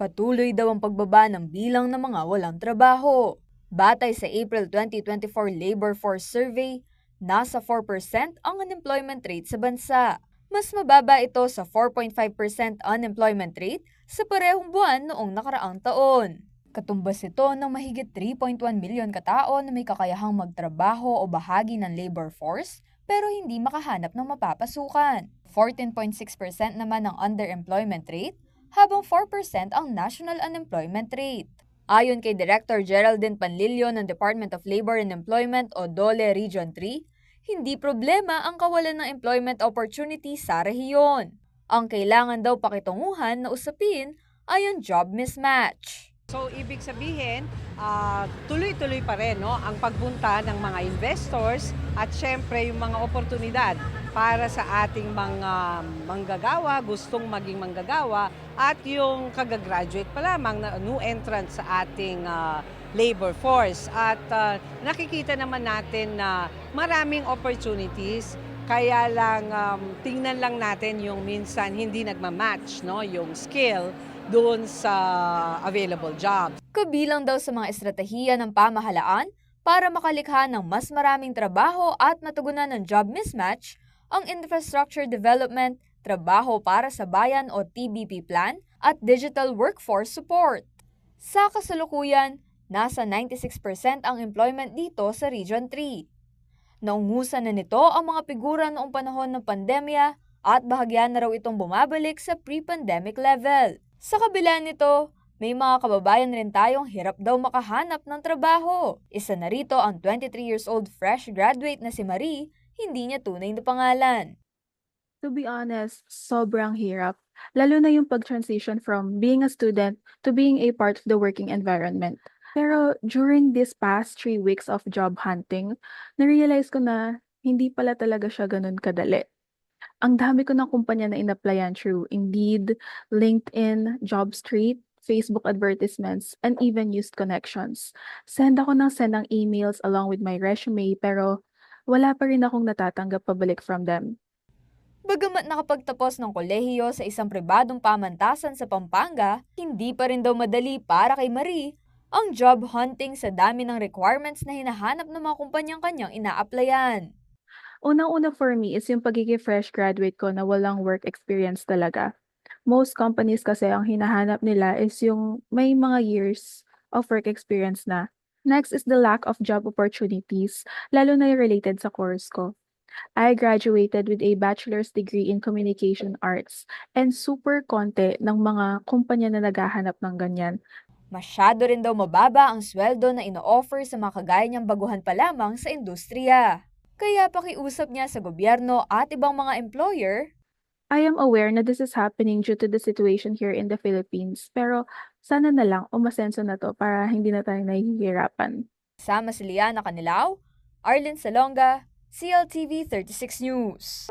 Patuloy daw ang pagbaba ng bilang ng mga walang trabaho. Batay sa April 2024 Labor Force Survey, nasa 4% ang unemployment rate sa bansa. Mas mababa ito sa 4.5% unemployment rate sa parehong buwan noong nakaraang taon. Katumbas ito ng mahigit 3.1 milyon katao na may kakayahang magtrabaho o bahagi ng labor force pero hindi makahanap ng mapapasukan. 14.6% naman ang underemployment rate habang 4% ang national unemployment rate. Ayon kay Director Geraldine Panlilio ng Department of Labor and Employment o DOLE Region 3, hindi problema ang kawalan ng employment opportunity sa rehiyon. Ang kailangan daw pakitunguhan na usapin ay ang job mismatch. So ibig sabihin, ah, tuloy-tuloy pa rin no, ang pagbunta ng mga investors at syempre yung mga oportunidad para sa ating mga manggagawa, gustong maging manggagawa at yung kagagraduate pa lamang na new entrant sa ating ah, labor force. At ah, nakikita naman natin na maraming opportunities kaya lang um, tingnan lang natin yung minsan hindi nagmamatch no, yung skill doon sa available jobs. Kabilang daw sa mga estratehiya ng pamahalaan para makalikha ng mas maraming trabaho at matugunan ng job mismatch ang infrastructure development, trabaho para sa bayan o TBP plan at digital workforce support. Sa kasalukuyan, nasa 96% ang employment dito sa Region 3. Naungusan na nito ang mga figura noong panahon ng pandemya at bahagyan na raw itong bumabalik sa pre-pandemic level. Sa kabila nito, may mga kababayan rin tayong hirap daw makahanap ng trabaho. Isa na rito ang 23 years old fresh graduate na si Marie, hindi niya tunay na pangalan. To be honest, sobrang hirap. Lalo na yung pag-transition from being a student to being a part of the working environment. Pero during this past three weeks of job hunting, narealize ko na hindi pala talaga siya ganun kadali. Ang dami ko ng kumpanya na inapplyan through Indeed, LinkedIn, JobStreet, Facebook advertisements, and even used connections. Send ako ng send ng emails along with my resume pero wala pa rin akong natatanggap pabalik from them. Bagamat nakapagtapos ng kolehiyo sa isang pribadong pamantasan sa Pampanga, hindi pa rin daw madali para kay Marie ang job hunting sa dami ng requirements na hinahanap ng mga kumpanyang kanyang ina-applyan. Unang-una for me is yung pagiging fresh graduate ko na walang work experience talaga. Most companies kasi ang hinahanap nila is yung may mga years of work experience na. Next is the lack of job opportunities, lalo na yung related sa course ko. I graduated with a bachelor's degree in communication arts and super konti ng mga kumpanya na naghahanap ng ganyan. Masyado rin daw mababa ang sweldo na ino-offer sa mga kagaya niyang baguhan pa lamang sa industriya. Kaya pakiusap niya sa gobyerno at ibang mga employer I am aware na this is happening due to the situation here in the Philippines, pero sana na lang umasenso na to para hindi na tayo nahihirapan. Sama si Liana Canilaw, Arlen Salonga, CLTV 36 News.